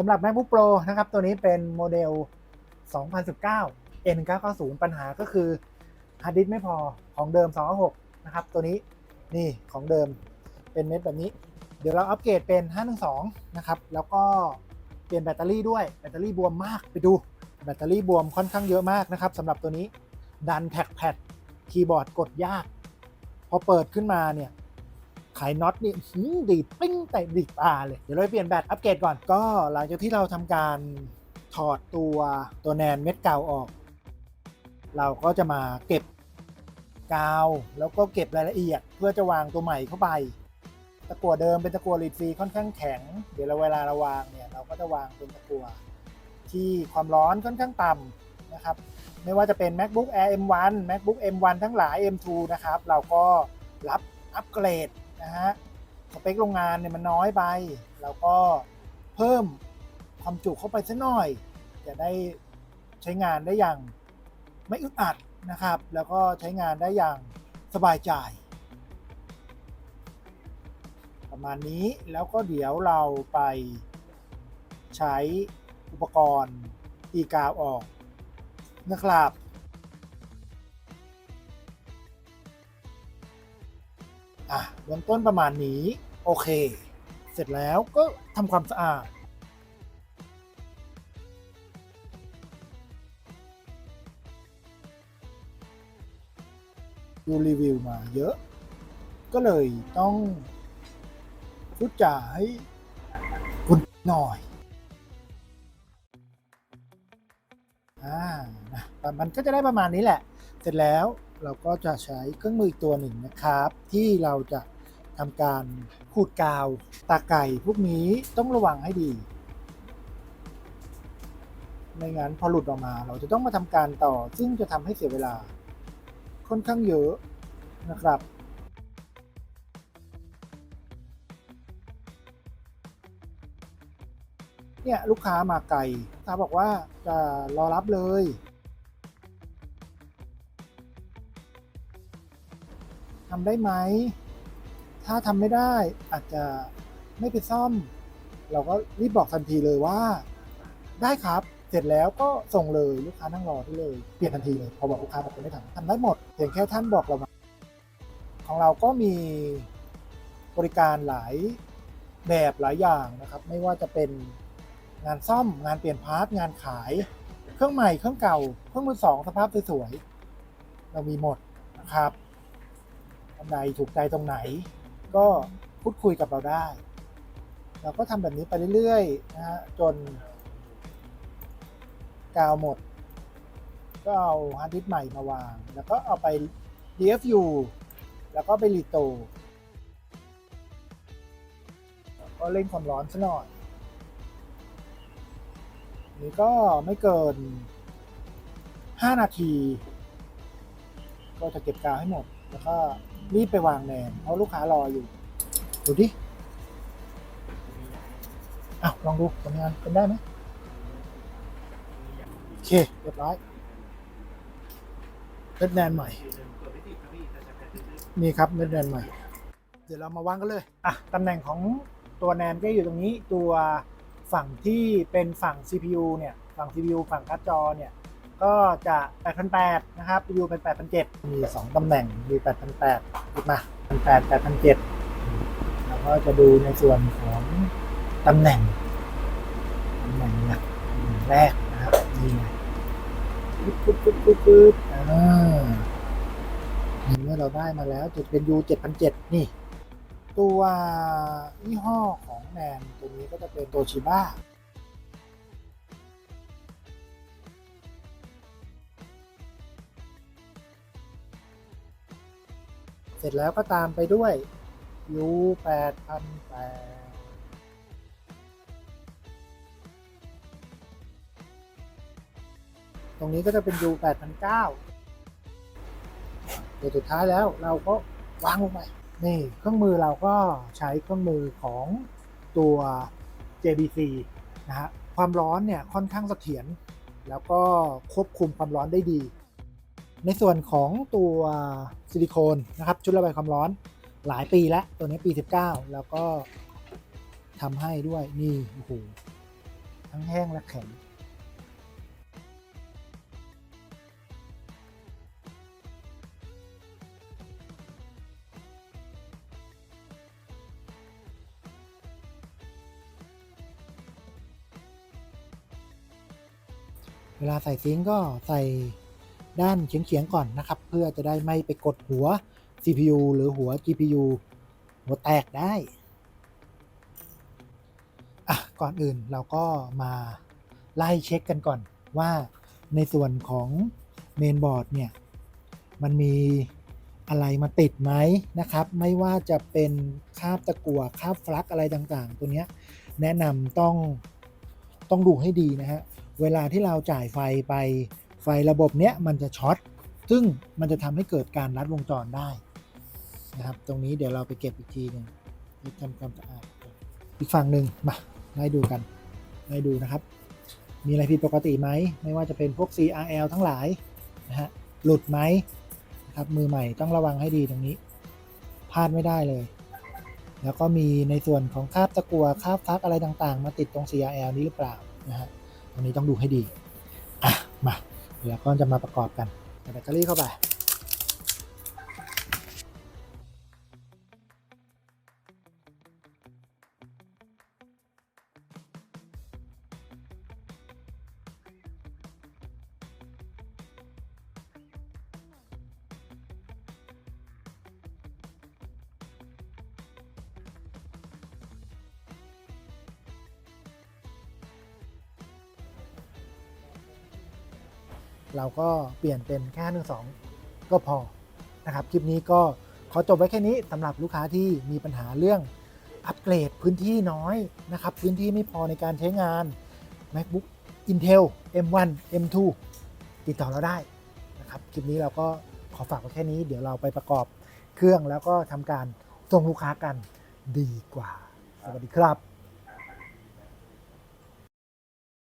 สำหรับ MacBook Pro นะครับ ตัวนี้เป็นโมเดล 2019 N990 ปัญหาก็คือฮาร์ดดิสก์ไม่พอของเดิม 256 นะครับ ตัวนี้นี่ของเดิมเป็นเม็ดแบบนี้ เดี๋ยวเราอัปเกรดเป็น 512 นะครับ แล้วก็เปลี่ยนแบตเตอรี่ด้วย แบตเตอรี่บวมมากไปดู แบตเตอรี่บวมค่อนข้างเยอะมากนะครับสำหรับตัวนี้ดันแท็กแพดคีย์บอร์ดกดยาก พอเปิดขึ้นมาเนี่ย ขายน็อตนี่หืมดีดปิ้งแต่ดีดตาเลย เดี๋ยวเราไปเปลี่ยนแบตอัปเกรดก่อน ก็หลังจากที่เราทำการถอดตัวตัวแนนเม็ดก่าออก เราก็จะมาเก็บกาวแล้วก็เก็บรายละเอียด เพื่อจะวางตัวใหม่เข้าไป ตะกั่วเดิมเป็นตะกั่วลีดฟรีค่อนข้างแข็ง เดี๋ยวเราเวลาเราวางเนี่ยเราก็จะวางเป็นตะกั่วที่ความร้อนค่อนข้างต่ำนะครับ ไม่ว่าจะเป็น MacBook Air M1 MacBook M1 ทั้งหลาย M2 นะครับ เราก็รับอัปเกรด นะฮะสเปคโรงงานเนี่ยมันน้อยไป เราก็เพิ่มความจุเข้าไปสักหน่อย จะได้ใช้งานได้อย่างไม่อึดอัดนะครับ แล้วก็ใช้งานได้อย่างสบายใจ ประมาณนี้แล้วก็เดี๋ยวเราไปใช้อุปกรณ์ตีกาวออกนะครับ อะเบื้องต้นประมาณนี้ โอเค เสร็จแล้วก็ทำความสะอาดดูรีวิวมาเยอะ ก็เลยต้องพูดจาให้คุณหน่อยอ่าแต่มันก็จะได้ประมาณนี้แหละ เสร็จแล้ว เราก็จะใช้เครื่องมืออีกตัวหนึ่งนะครับ ที่เราจะทำการขูดกาวตาไก่พวกนี้ต้องระวังให้ดี ไม่งั้นพอหลุดออกมาเราจะต้องมาทำการต่อ ซึ่งจะทำให้เสียเวลา ค่อนข้างเยอะนะครับเนี่ยลูกค้ามาไกลลูกค้าบอกว่าจะรอรับเลย ทำได้ไหม ถ้าทำไม่ได้อาจจะไม่ไปซ่อม เราก็รีบบอกทันทีเลยว่า ได้ครับ เสร็จแล้วก็ส่งเลยลูกค้านั่งรอที่เลย เปลี่ยนทันทีเลยพอบอกลูกค้าบอกไม่ทำทำได้หมดเพียงแค่ท่านบอกเรามาของเราก็มีบริการหลายแบบหลายอย่างนะครับ ไม่ว่าจะเป็นงานซ่อมงานเปลี่ยนพาร์ทงานขาย เครื่องใหม่เครื่องเก่า เครื่องมือสองสภาพสวยๆเรามีหมดนะครับ อันใดถูกใจตรงไหน ก็พูดคุยกับเราได้ เราก็ทำแบบนี้ไปเรื่อยๆนะฮะจนกาวหมด ก็เอาฮาร์ดดิสก์ใหม่มาวาง แล้วก็เอาไป DFU แล้วก็ไปรีโตก็เล่นความร้อนซะหน่อยนี่ก็ไม่เกิน 5 นาที ก็จะเก็บกาวให้หมด แล้วก็ รีบไปวางแนนเพราะลูกค้ารออยู่ ดูดิอ้าวลองดูผลงานเป็นได้ไหมโอเค เรียบร้อยเม็ดแนนใหม่ นี่ครับเม็ดแนนใหม่ เดี๋ยวเรามาวางกันเลย อะ ตำแหน่งของตัวแนนก็อยู่ตรงนี้ ตัวฝั่งที่เป็นฝั่ง CPU เนี่ย ฝั่ง CPU ฝั่งการ์ดจอเนี่ย ก็จะ 8,800 นะครับ CPU เป็น 8,700 มี 2 ตำแหน่ง มี 8,800 ขึ้นมา1,800 8,700แล้วก็จะดูในส่วนของตำแหน่งตำแหน่งหลักแรกนะครับนี่ไงปึ๊บปึ๊บปึ๊บปึ๊บปึ๊บอ่าเมื่อเราได้มาแล้วจะเป็น U 7,700นี่ ตัวยี่ห้อของแนนตัวนี้ก็จะเป็นโตชิบ้า เสร็จแล้วก็ตามไปด้วย U 8,800ตรงนี้ก็จะเป็น U 8,900เดี๋ยวสุดท้ายแล้วเราก็วางลงไป นี่เครื่องมือเราก็ใช้เครื่องมือของตัว JBC นะฮะ ความร้อนเนี่ยค่อนข้างเสถียร แล้วก็ควบคุมความร้อนได้ดี ในส่วนของตัวซิลิโคนนะครับชุดระบายความร้อนหลายปีแล้วตัวนี้ปี 19 แล้วก็ทำให้ด้วยนี่โอ้โหทั้งแห้งและแข็งเวลาใส่ซิงก์ก็ใส่ ด้านเฉียงๆก่อนนะครับ เพื่อจะได้ไม่ไปกดหัว CPU หรือหัว GPU หัวแตกได้อะก่อนอื่นเราก็มาไล่เช็คกันก่อนว่าในส่วนของเมนบอร์ดเนี่ยมันมีอะไรมาติดไหมนะครับ ไม่ว่าจะเป็นคาบตะกั่วคาบฟลักอะไรต่างๆ ตัวเนี้ยแนะนำต้องต้องดูให้ดีนะฮะ เวลาที่เราจ่ายไฟไป ฟระบบเนี้ยมันจะช็อตซึ่งมันจะทำให้เกิดการรัดวงจรได้นะครับ ตรงนี้เดี๋ยวเราไปเก็บอีกทีหนึ่งไปทำความสะอาดอีกฝั่งหนึ่งมาไล่ดูกันไล่ดูนะครับ มีอะไรผิดปกติไหมไม่ว่าจะเป็นพวก CRL ทั้งหลายนะฮะหลุดไหมนะครับมือใหม่ต้องระวังให้ดีตรงนี้พลาดไม่ได้เลย แล้วก็มีในส่วนของคาบตะกัวคาบฟักอะไรต่างๆ มาติดตรง CRL นี้หรือเปล่านะฮะตรงนี้ต้องดูให้ดีอะมา แล้วก็จะมาประกอบกันใส่แบตเตอรี่เข้าไป เราก็เปลี่ยนเป็นแค่หนึ่งสองก็พอนะครับ คลิปนี้ก็ขอจบไว้แค่นี้สำหรับลูกค้าที่มีปัญหาเรื่องอัปเกรดพื้นที่น้อยนะครับ พื้นที่ไม่พอในการใช้งาน MacBook Intel M1 M2 ติดต่อเราได้นะครับ คลิปนี้เราก็ขอฝากไว้แค่นี้ เดี๋ยวเราไปประกอบเครื่องแล้วก็ทำการส่งลูกค้ากันดีกว่า สวัสดีครับ